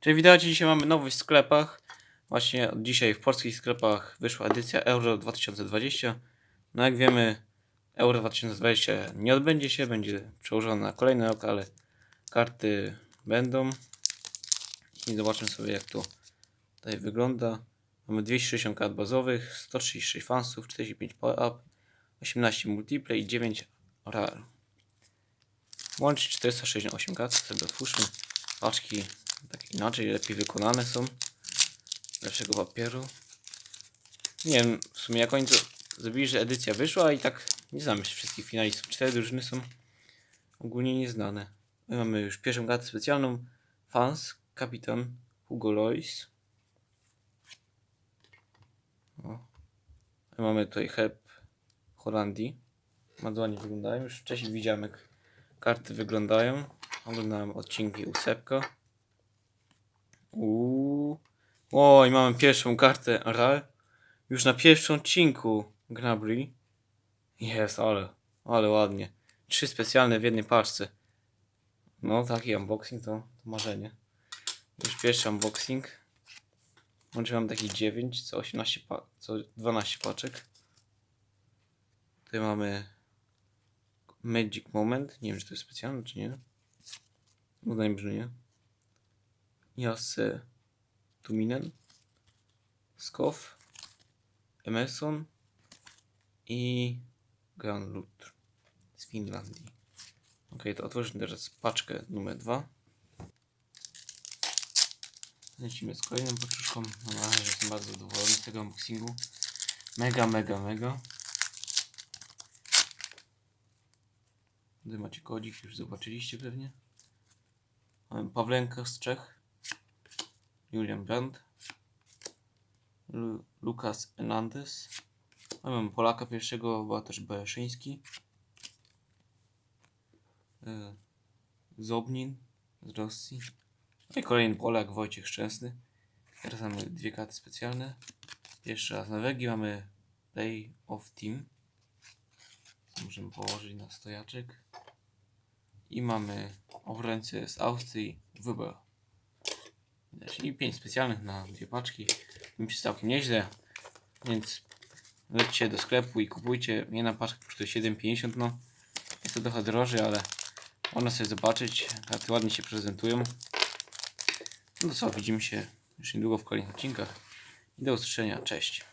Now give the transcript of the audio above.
Czyli widzicie, dzisiaj mamy nowość w sklepach. Właśnie dzisiaj w polskich sklepach wyszła edycja Euro 2020. No jak wiemy, Euro 2020 nie odbędzie się, będzie przełożone na kolejny rok, ale karty będą. I zobaczmy sobie jak to tutaj wygląda. Mamy 260 kart bazowych, 136 fansów, 45 power up, 18 multiplay i 9 rar. Łącznie 468 kart, sobie otwórzmy. Paczki inaczej, lepiej wykonane są. Lepszego papieru. Nie wiem w sumie jak oni to zrobili, że edycja wyszła i tak nie znamy jeszcze wszystkich finalistów. Cztery drużyny są ogólnie nieznane. My mamy już pierwszą kartę specjalną. Fans, kapitan Hugo Lois. Mamy tutaj herb Holandii. Bardzo ładnie wyglądają. Już wcześniej widziałem jak karty wyglądają. Oglądałem odcinki u Sepka. Uuu. O, i mamy pierwszą kartę RAR. Już na pierwszym odcinku Gnabry. Jest, ale, ale ładnie. Trzy specjalne w jednej paczce. No, taki unboxing to, to marzenie. Już pierwszy unboxing. Łącznie mam taki 9, co 18 pa- co 12 paczek. Tutaj mamy Magic Moment. Nie wiem, czy to jest specjalne, czy nie. Udaje mi że nie. Jase Tuminen. Skow. Emerson. I Grand Lut z Finlandii. Ok, to otworzymy teraz paczkę numer 2. Lecimy z kolejną paczuszką. No, na razie jestem bardzo zadowolony z tego unboxingu. Mega, mega, mega. Tutaj macie kodzik, już zobaczyliście pewnie. Mamy Pawlenka z Czech. Julian Brandt. Lu Lukas Hernandez. Mamy Polaka pierwszego, Bartosz Bereszyński. E, Zobnin z Rosji. No i kolejny Polak, Wojciech Szczęsny. Teraz mamy dwie karty specjalne. Jeszcze raz na wegi mamy Play of Team. Możemy położyć na stojaczek. I mamy obrońcę z Austrii, Wybor. I 5 specjalnych na dwie paczki. Mi się całkiem nieźle. Więc lećcie do sklepu i kupujcie. Jedna paczka kosztuje 7,50. No, jest to trochę drożej, ale można sobie zobaczyć. Karty ładnie się prezentują. No co, widzimy się już niedługo w kolejnych odcinkach. I do usłyszenia. Cześć.